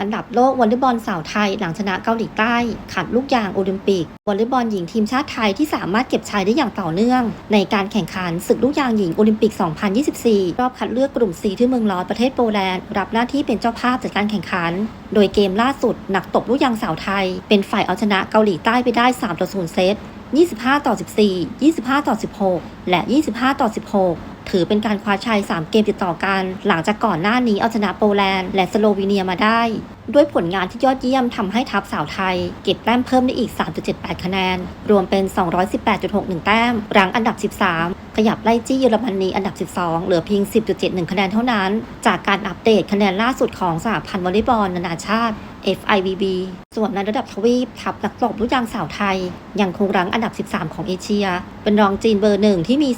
อันดับโลกวอลเลย์บอลสาวไทยหลังชนะเกาหลีใต้ขัดลูกยางโอลิมปิกวอลเลย์บอลหญิงทีมชาติไทยที่สามารถเก็บชัยได้อย่างต่อเนื่อง ในการแข่งขันศึกลูกยางหญิงโอลิมปิก 2024 รอบคัดเลือกกลุ่ม C ที่เมืองลอสประเทศโปแลนด์ รับหน้าที่เป็นเจ้าภาพจัดการแข่งขัน โดยเกมล่าสุดหนักตบลูกยางสาวไทย เป็นฝ่ายเอาชนะเกาหลีใต้ไปได้3ต่อ0เซต25 ต่อ 14 25 ต่อ 16 และ 25 ต่อ 16ถือเป็นการคว้าชัย 3 เกมติดต่อกัน หลังจากก่อนหน้านี้เอาชนะโปแลนด์และสโลวีเนียมาได้ ด้วยผลงานที่ยอดเยี่ยมทำให้ทัพสาวไทย เก็บแต้มเพิ่มได้อีก 3.78 คะแนน รวมเป็น 218.61 แต้ม รั้งอันดับ 13 ขยับไล่จี้เยอรมนีอันดับ 12 เหลือเพียง 10.71 คะแนนเท่านั้น จากการอัปเดตคะแนนล่าสุดของสหพันธ์วอลเลย์บอลนานาชาติ FIVB ส่วนในระดับทวีปทัพนักตบลูกยางสาวไทย ยังคงรั้งอันดับ 13 ของเอเชีย เป็นรองจีนเบอร์หนึ่งที่มี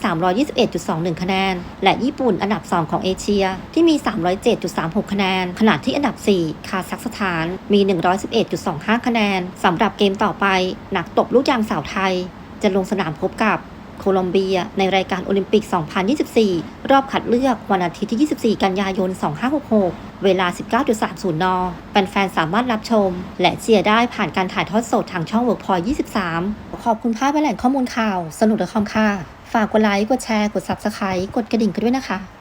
321.21 คะแนน และญี่ปุ่นอันดับ 2 ของเอเชีย ที่มี 307.36 คะแนน ขณะที่อันดับ 4 คาซัคสถานมี 111.25 คะแนนสำหรับเกมต่อไป หนักตบลูกยางสาวไทย จะลงสนามพบกับโคลอมเบีย ในรายการโอลิมปิก 2024 รอบคัดเลือกวันอาทิตย์ที่ 24 กันยายน 2566 เวลา 19.30 น แฟนๆ สามารถรับชม และเชียร์ได้ผ่านการถ่ายทอดสดทางช่อง Workpoint 23 ขอบคุณภาพและแหล่งข้อมูลข่าว สนุกและคอมค่ะ ฝากกดไลค์ กดแชร์ กด Subscribe กดกระดิ่งกันด้วยนะคะ